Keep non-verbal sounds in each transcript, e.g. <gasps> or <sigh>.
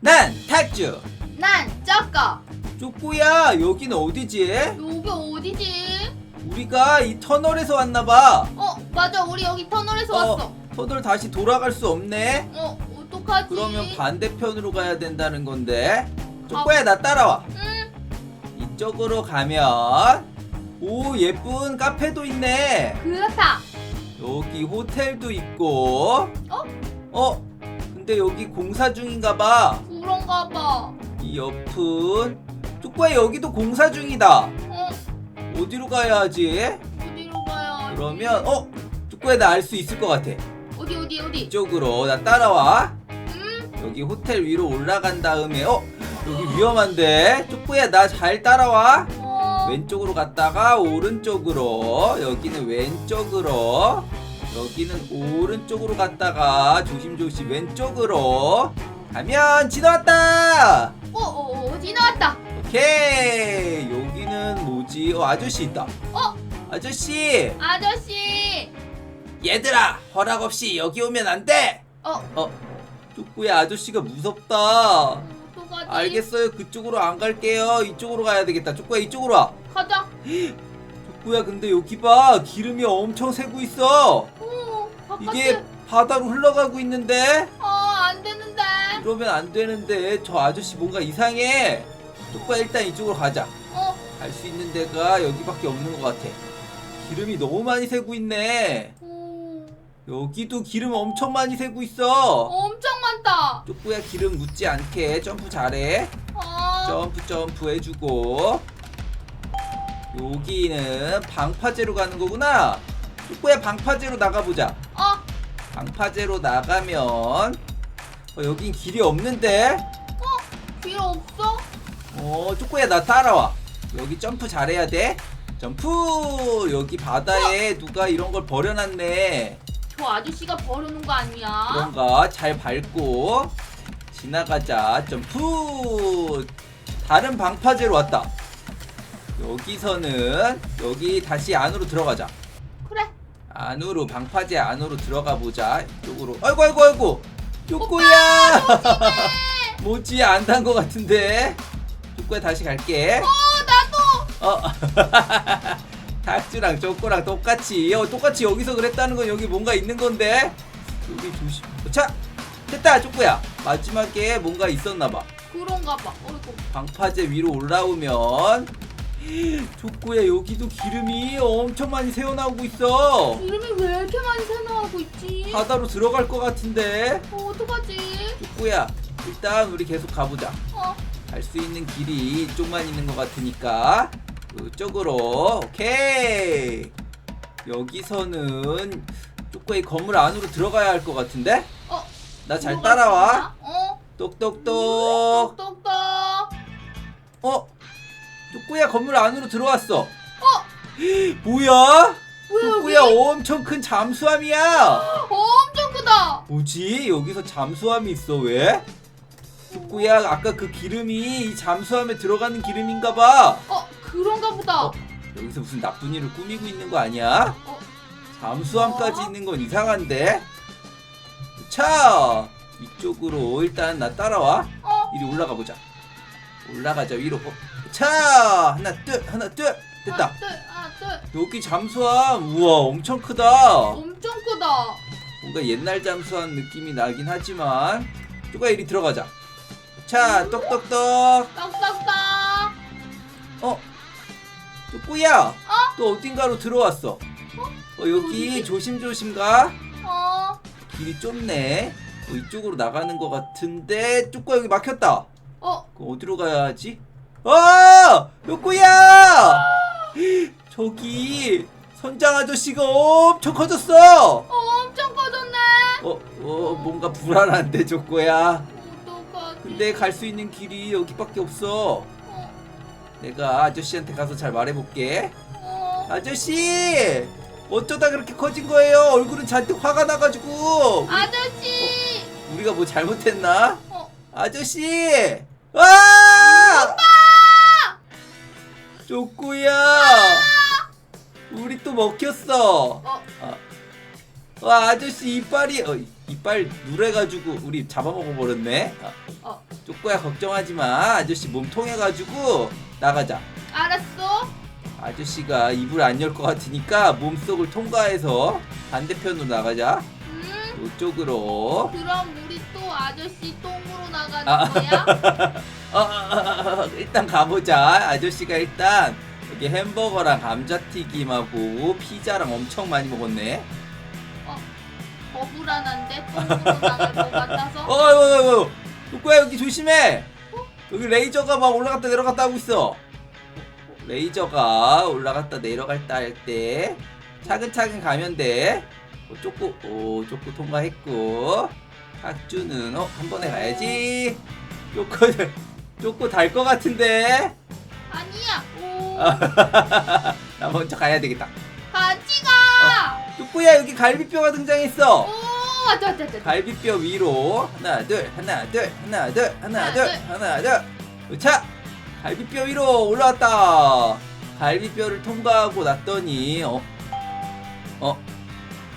난 탁주 난 쪼꼬. 쪼꼬야 여기는 어디지? 여기 어디지? 우리가 이 터널에서 왔나봐 어, 맞아. 우리 여기 터널에서 왔어. 터널 다시 돌아갈 수 없네 어, 어떡하지? 그러면 반대편으로 가야 된다는 건데 쪼꼬야 나 따라와 응. 이쪽으로 가면 오 예쁜 카페도 있네 그렇다. 여기 호텔도 있고 어? 어? 근데 여기 공사 중인가 봐 그런가 봐. 이 옆은 쪼꼬야 여기도 공사 중이다 어, 어디로 가야 하지? 어디로 가야? 그러면 어? 쪼꼬야 나 알 수 있을 것 같아 어디 어디 어디? 이쪽으로 나 따라와 응? 여기 호텔 위로 올라간 다음에 어? 여기 위험한데 쪼꼬야 나 잘 따라와 어. 왼쪽으로 갔다가 오른쪽으로 여기는 왼쪽으로 여기는 오른쪽으로 갔다가 조심조심 왼쪽으로 가면 지나왔다! 어, 어, 어, 지나왔다. 오케이! 여기는 뭐지? 어 아저씨 있다. 어, 아저씨! 아저씨. 얘들아 허락 없이 여기 오면 안돼! 어, 어 쭈꾸야 아저씨가 무섭다. 어떡하지? 알겠어요. 그쪽으로 안 갈게요. 이쪽으로 가야 되겠다. 쭈꾸야 이쪽으로 와. 가자. 쭈꾸야 근데 여기 봐. 기름이 엄청 새고 있어. 어, 바깥에. 이게 바다로 흘러가고 있는데? 어. 이러면 안 되는데 저 아저씨 뭔가 이상해. 쭈꾸야 일단 이쪽으로 가자. 어, 갈 수 있는 데가 여기밖에 없는 것 같아. 기름이 너무 많이 새고 있네. 어, 여기도 기름 엄청 많이 새고 있어. 엄청 많다. 쭈꾸야 기름 묻지 않게 점프 잘해. 어, 점프 점프 해주고. 여기는 방파제로 가는 거구나. 쭈꾸야 방파제로 나가보자. 어, 방파제로 나가면 어, 여긴 길이 없는데? 필요 없어? 어 쭈꾸야 나 따라와. 여기 점프 잘해야 돼. 점프! 여기 바다에 누가 이런 걸 버려놨네. 저 아저씨가 버리는 거 아니야? 그런가? 잘 밟고 지나가자. 점프! 다른 방파제로 왔다. 여기서는 여기 다시 안으로 들어가자. 그래. 안으로 방파제 안으로 들어가 보자. 이쪽으로. 아이고 아이고 아이고 쪼꼬야. 뭐지 안단 거 같은데. 쪼꼬야 다시 갈게. 어, 나도. 어. <laughs> 닭주랑 쪼꼬랑 똑같이. 어 똑같이 여기서 그랬다는 건 여기 뭔가 있는 건데. 여기 조심. 어, 자 됐다 쪼꼬야. 마지막에 뭔가 있었나 봐. 그런가 봐. 어이구. 방파제 위로 올라오면 쪼꼬야 여기도 기름이 엄청 많이 새어나오고 있어. 이름이 왜 이렇게 많이 새나오고 있지? 바다로 들어갈 것 같은데. 어, 어떡하지? 쪼꼬야 일단 우리 계속 가보자. 어, 갈 수 있는 길이 이쪽만 있는 것 같으니까 이쪽으로. 오케이. 여기서는 쪼꼬이 건물 안으로 들어가야 할 것 같은데? 어. 나 잘 들어갈 따라와? 어, 똑똑똑. 똑똑똑. 어 쪼꼬야 건물 안으로 들어왔어 어, 뭐야 뭐야 쪼꼬야 여기? 엄청 큰 잠수함이야 엄청 크다. 뭐지 여기서 잠수함이 있어 왜 쪼꼬야 아까 그 기름이 이 잠수함에 들어가는 기름인가 봐 어, 그런가 보다. 어? 여기서 무슨 나쁜 일을 꾸미고 있는 거 아니야? 어, 잠수함까지 어? 있는 건 이상한데? 자, 이쪽으로 일단 나 따라와. 어, 이리 올라가 보자. 올라가자 위로. 어, 자, 하나 둘, 하나 둘, 됐다. 하나, 둘. 여기 잠수함, 우와, 엄청 크다. 엄청 크다. 뭔가 옛날 잠수함 느낌이 나긴 하지만, 누가 이리 들어가자. 자, 똑똑똑. 떡떡떡. 어, 쪼꼬야. 어? 또 어딘가로 들어왔어. 어, 여기 어디지? 조심조심 가. 어, 길이 좁네. 어, 이쪽으로 나가는 것 같은데 쪼꼬 여기 막혔다. 어, 그럼 어디로 가야 하지? 아! 쪼꼬야! 저기 선장 아저씨가 엄청 커졌어. 어, 엄청 커졌네. 어, 어 뭔가 불안한데 쪼꼬야. 어떡하지? 근데 갈 수 있는 길이 여기밖에 없어. 어, 내가 아저씨한테 가서 잘 말해볼게. 어, 아저씨! 어쩌다 그렇게 커진 거예요? 얼굴은 잔뜩 화가 나가지고. 아저씨. 우리가 뭐 잘못했나? 어, 아저씨! 아! 쪼꼬야! 우리 또 먹혔어. 어, 와 아저씨 이빨이 어, 이빨 누래가지고 우리 잡아먹어 버렸네. 아, 어, 쪼꼬야 걱정하지 마. 아저씨 몸 통해가지고 나가자. 알았어. 아저씨가 입을 안 열 것 같으니까 몸속을 통과해서 반대편으로 나가자. 음. 이쪽으로. 그럼 또 아저씨 똥으로 나가는 아. 거야? <laughs> 어, 어, 어, 어, 일단 가보자. 아저씨가 일단 여기 햄버거랑 감자튀김하고 피자랑 엄청 많이 먹었네. 더 불안한데 똥으로 나갈 것 같아서. 어, 어, 어, 어. 쪼꼬야 여기 조심해. 여기 레이저가 막 올라갔다 내려갔다 하고 있어. 레이저가 올라갔다 내려갔다 할 때 차근차근 가면 돼. 어, 쪼꼬, 오, 쪼꼬 통과했고. 학주는 어, 한 번에 가야지. 쪼꼬, 쪼꼬 달것 같은데. 아니야. 오. <laughs> 나 먼저 가야 되겠다. 같이 가. 쪼꼬야 여기 갈비뼈가 등장했어. 오. 왔다 왔다 왔다. 갈비뼈 위로 하나 둘 하나 둘 하나 둘 하나 하나, 둘 둘. 하나 둘. 자 갈비뼈 위로 올라왔다. 갈비뼈를 통과하고 났더니 어? 어?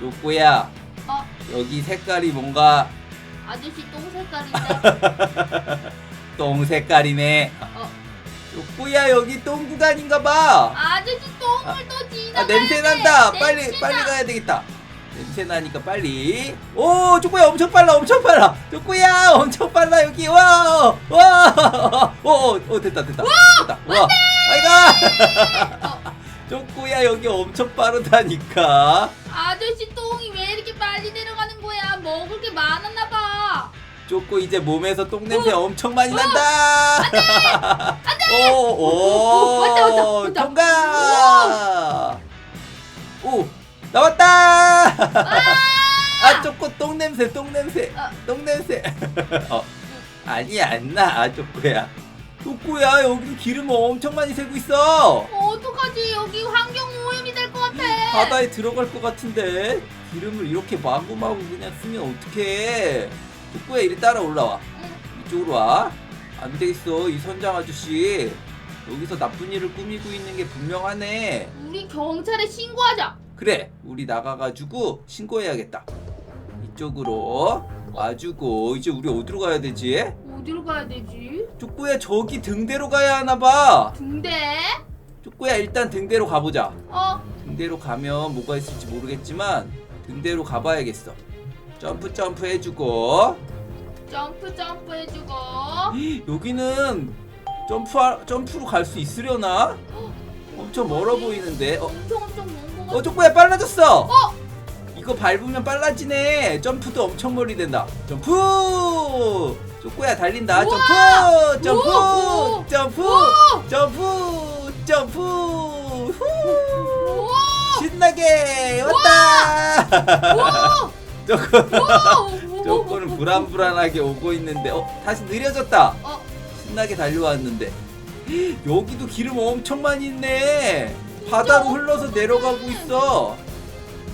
쪼꼬야 어. 여기 색깔이 뭔가 아저씨 똥 색깔인데. <laughs> 똥 색깔이네. 어. 쪼꼬야 여기 똥 구간인가 봐. 아저씨 똥을 또 지나. 아 냄새 난다. 빨리 빨리 가야 되겠다. 냄새 나니까 빨리. 오 쪼꼬야 엄청 빨라 엄청 빨라. 쪼꼬야 엄청 빨라 여기 와 와. 오오 됐다 됐다 됐다. 와 아이가. 쪼꼬야 <laughs> 여기 엄청 빠르다니까. 아저씨 똥이 왜 이렇게 빨리 내려가는 거야? 먹을 게 많았나 봐. 쪼꼬 이제 몸에서 똥 냄새 엄청 많이 난다. 안돼. 오오 <laughs> 왔다, 왔다. 통과. 오 나왔다. 아 쪼꼬 똥 냄새 똥 냄새 아. 똥 냄새. <laughs> 어 아니 안나 쪼꼬야. 쪼꼬야 여기 기름 엄청 많이 새고 있어. 어, 어떡하지? 여기 환경 오염이 될 것 같아. 바다에 들어갈 것 같은데 기름을 이렇게 마구마구 그냥 쓰면 어떡해. 쪼꼬야 이리 따라 올라와. 응. 이쪽으로 와. 안 되겠어. 이 선장 아저씨. 여기서 나쁜 일을 꾸미고 있는 게 분명하네. 우리 경찰에 신고하자. 그래. 우리 나가가지고 신고해야겠다. 이쪽으로 와주고 이제 우리 어디로 가야 되지? 어디로 가야 되지? 쪼꼬야 저기 등대로 가야 하나 봐. 등대? 쪼꼬야 일단 등대로 가보자. 어, 등대로 가면 뭐가 있을지 모르겠지만 등대로 가봐야겠어. 점프 점프 해주고 점프 점프 해주고. <gasps> 여기는 점프 점프로 갈 수 있으려나? <gasps> 엄청 멀어 보이는데. 어, 엄청 엄청 먼 거. 어 쪼꼬야 빨라졌어. 어, 이거 밟으면 빨라지네. 점프도 엄청 멀리 된다. 점프. 쪼꼬야 달린다. 우와! 점프. 점프. 우와! 점프. 우와! 점프. 점프. 후. 우와! 신나게 왔다. 우 와! 쪼꼬. 우와! 쪼꼬는 불안불안하게 오고 있는데 어 다시 느려졌다. 어, 신나게 달려왔는데 <gasps> 여기도 기름 엄청 많이 있네. 바다로 흘러서 내려가고 있어.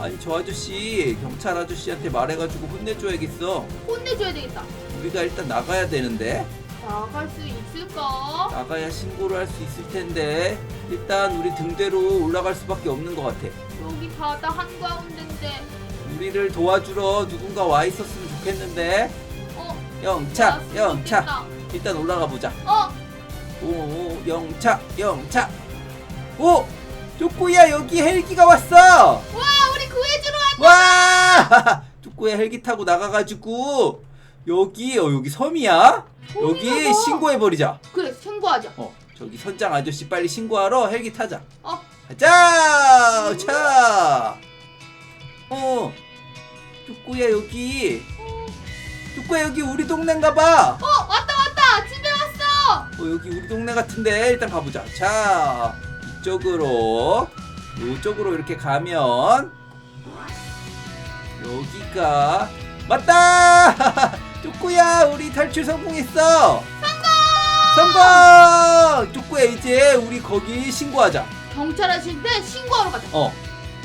아니 저 아저씨 경찰 아저씨한테 말해가지고 혼내줘야겠어. 혼내줘야 되겠다. 우리가 일단 나가야 되는데 나갈 수 있을까? 나가야 신고를 할 수 있을 텐데 일단 우리 등대로 올라갈 수밖에 없는 것 같아. 여기 바다 한가운데인데. 우리를 도와주러 누군가 와 있었으면 좋겠는데. 어, 영차 왔으면 영차. 좋겠다. 일단 올라가 보자. 어, 오 영차 영차. 오 쪼꼬야 여기 헬기가 왔어. 와, 우리 구해주러 왔. 와! <laughs> 쪼꼬야 헬기 타고 나가가지고 여기 어 여기 섬이야? 여기 섬이나 봐. 신고해 버리자. 그래, 신고하자. 어 저기 선장 아저씨 빨리 신고하러 헬기 타자. 어, 가자! 차 어 쪼꼬야 여기 쪼꼬야 여기 우리 동네인가 봐 어, 왔다 왔다. 집에 왔어. 어, 여기 우리 동네 같은데 일단 가보자. 자, 이쪽으로 이쪽으로 이렇게 가면 여기가 맞다. <laughs> 쪼꼬야, 우리 탈출 성공했어. 성공! 성공! 쪼꼬야 이제 우리 거기 신고하자. 경찰 아저씨한테 신고하러 가자. 어,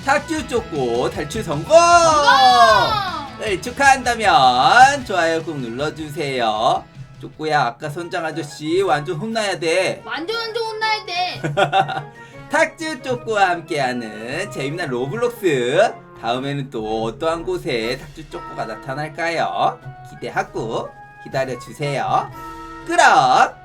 탁주 쪼꼬 탈출 성공! 아! 네, 축하한다면 좋아요 꾹 눌러주세요. 쪼꼬야, 아까 선장 아저씨 완전 혼나야 돼. 완전 완전 혼나야 돼. <laughs> 탁주 쪼꼬와 함께하는 재미난 로블록스. 다음에는 또 어떠한 곳에 탁주 쪼꼬가 나타날까요? 기대하고 기다려주세요. 끄락